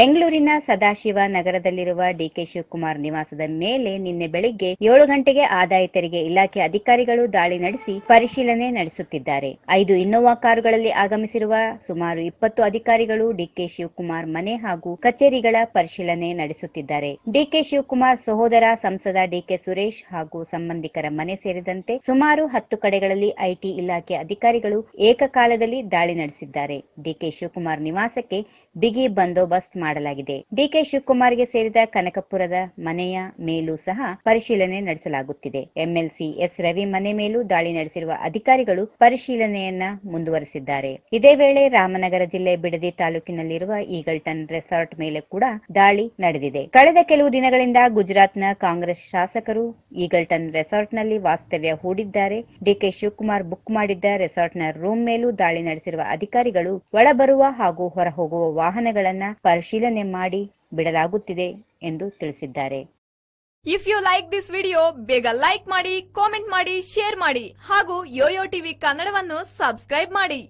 ಬೆಂಗಳೂರಿನ ಸದಾಶಿವ ನಗರದಲ್ಲಿರುವ ಡಿಕೆ ಶಿವಕುಮಾರ್ ನಿವಾಸದ ಮೇಲೆ ನಿನ್ನೆ ಬೆಳಿಗ್ಗೆ ಏಳು ಗಂಟೆಗೆ ಆದಾಯ ತೆರಿಗೆ ಇಲಾಖೆ ಅಧಿಕಾರಿಗಳು ದಾಳಿ ನಡೆಸಿ ಪರಿಶೀಲನೆ ನಡೆಸುತ್ತಿದ್ದಾರೆ. ಐದು ಇನ್ನೋವಾ ಕಾರುಗಳಲ್ಲಿ ಆಗಮಿಸಿರುವ ಸುಮಾರು ಇಪ್ಪತ್ತು ಅಧಿಕಾರಿಗಳು ಡಿಕೆ ಶಿವಕುಮಾರ್ ಮನೆ ಹಾಗೂ ಕಚೇರಿಗಳ ಪರಿಶೀಲನೆ ನಡೆಸುತ್ತಿದ್ದಾರೆ. ಡಿಕೆ ಶಿವಕುಮಾರ್ ಸಹೋದರ, ಸಂಸದ ಡಿಕೆ ಸುರೇಶ್ ಹಾಗೂ ಸಂಬಂಧಿಕರ ಮನೆ ಸೇರಿದಂತೆ ಸುಮಾರು ಹತ್ತು ಕಡೆಗಳಲ್ಲಿ ಐಟಿ ಇಲಾಖೆ ಅಧಿಕಾರಿಗಳು ಏಕಕಾಲದಲ್ಲಿ ದಾಳಿ ನಡೆಸಿದ್ದಾರೆ. ಡಿಕೆ ಶಿವಕುಮಾರ್ ನಿವಾಸಕ್ಕೆ ಬಿಗಿ ಬಂದೋಬಸ್ತ್ ಮಾಡಲಾಗಿದೆ. ಡಿಕೆ ಶಿವಕುಮಾರ್ಗೆ ಸೇರಿದ ಕನಕಪುರದ ಮನೆಯ ಮೇಲೂ ಸಹ ಪರಿಶೀಲನೆ ನಡೆಸಲಾಗುತ್ತಿದೆ. MLC S. ರವಿ ಮನೆ ಮೇಲೂ ದಾಳಿ ನಡೆಸಿರುವ ಅಧಿಕಾರಿಗಳು ಪರಿಶೀಲನೆಯನ್ನ ಮುಂದುವರೆಸಿದ್ದಾರೆ. ಇದೇ ವೇಳೆ ರಾಮನಗರ ಜಿಲ್ಲೆ ಬಿಡದಿ ತಾಲೂಕಿನಲ್ಲಿರುವ ಈಗಲ್ಟನ್ ರೆಸಾರ್ಟ್ ಮೇಲೆ ಕೂಡ ದಾಳಿ ನಡೆದಿದೆ. ಕಳೆದ ಕೆಲವು ದಿನಗಳಿಂದ ಗುಜರಾತ್ನ ಕಾಂಗ್ರೆಸ್ ಶಾಸಕರು ಈಗಲ್ಟನ್ ರೆಸಾರ್ಟ್ನಲ್ಲಿ ವಾಸ್ತವ್ಯ ಹೂಡಿದ್ದಾರೆ. ಡಿಕೆ ಶಿವಕುಮಾರ್ ಬುಕ್ ಮಾಡಿದ್ದ ರೆಸಾರ್ಟ್ನ ರೂಮ್ ಮೇಲೂ ದಾಳಿ ನಡೆಸಿರುವ ಅಧಿಕಾರಿಗಳು ಒಳಬರುವ ಹಾಗೂ ಹೊರಹೋಗುವ ವಾಹನಗಳನ್ನ ಪರಿಶೀಲನೆ ಮಾಡಿ ಬಿಡಲಾಗುತ್ತಿದೆ ಎಂದು ತಿಳಿಸಿದ್ದಾರೆ. If you like this video ಬೇಗ ಲೈಕ್ ಮಾಡಿ ಕಾಮೆಂಟ್ ಮಾಡಿ ಶೇರ್ ಮಾಡಿ ಹಾಗೂ ಯೋಯೋ ಟಿವಿ ಕನ್ನಡವನ್ನು ಸಬ್ಸ್ಕ್ರೈಬ್ ಮಾಡಿ.